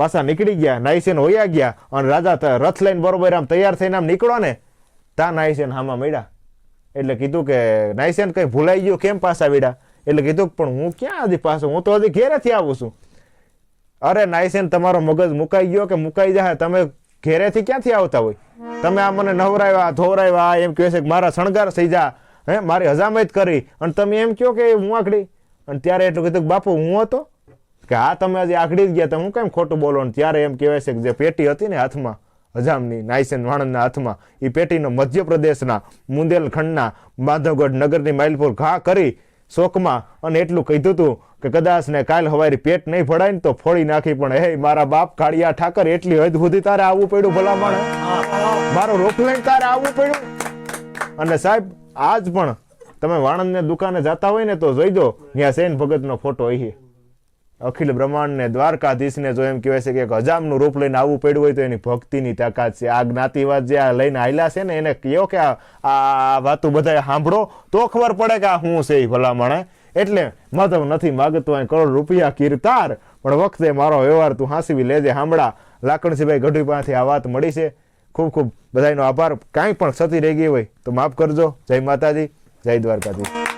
પાછા નીકળી ગયા, નાઈસેન હોયા ગયા અને રાજા રથ લઈને બરોબર આમ તૈયાર થઈને આમ નીકળો ને તા નાઈસેન હામાં મળ્યા. એટલે કીધું કે, નાઈસેન કઈ ભૂલાઈ ગયું? કેમ પાછા વીડા એટલે કીધું પણ હું ક્યાં હજી પાછો? હું તો હજી ઘેરેથી આવું છું. અરે નાઈસેન, તમારો મગજ મુકાઈ ગયો કે મુકાઈ જાય? તમે ઘેરેથી ક્યાંથી આવતા હોય? તમે આ મને નવરાવ્યા ધોવરાવ્યા એમ કહે છે કે મારા શણગાર થઈ જા. હે, મારી હજામત કરી. અને તમે એમ કહો કે હું આકડી અને ત્યારે એટલું કીધું બાપુ, હું હતો? કે હા, તમે આજે આકડી જ ગયા તો હું કેમ ખોટું બોલો ત્યારે એમ કહેવાય છે કે જે પેટી હતી ને હાથમાં હજામની નાયસેન વાણંદના હાથમાં એ પેટીનો મધ્યપ્રદેશના, મુંદેલખંડના, માધવગઢ નગરની માઇલપુર ઘા કરી શોકમાં અને એટલું કીધું હતું કે કદાચ ને કાલ હવારી પેટ નહીં ભરાય ને તો ફોડી નાખી પણ, હે, મારા બાપ, કાળિયા ઠાકર, એટલી હદ સુધી તારે આવવું પડ્યું ભલા માણે મારો રોક તારે આવવું પડ્યું? અને સાહેબ, આજ પણ તમે વાણંદને દુકાને જતા હોય ને તો જોઈજો ત્યાં સેન ભગતનો ફોટો અહીં. અખિલ બ્રહ્માંડને દ્વારકાધીશને જો એમ કહેવાય છે કે એક હજામનું રૂપ લઈને આવવું પડ્યું હોય તો એની ભક્તિની તાકાત છે. આ જ્ઞાતિવાદ જે આ લઈને આયલા છે ને, એને કહો કે આ વાતો બધા સાંભળો, તો ખબર પડે કે આ શું છે એ ભલામણે. એટલે માધવ નથી માગતો અહીં કરોડ રૂપિયા કીર્તાર, પણ વખતે મારો વ્યવહાર તું હાંસવી લેજે સાંભળા લાકણસીભાઈ ગઢવી પાસેથી આ વાત મળી છે. ખૂબ ખૂબ બધાનો આભાર. કાંઈ પણ ક્ષતિ રહી ગઈ હોય તો માફ કરજો. જય માતાજી, જય દ્વારકાધીશ.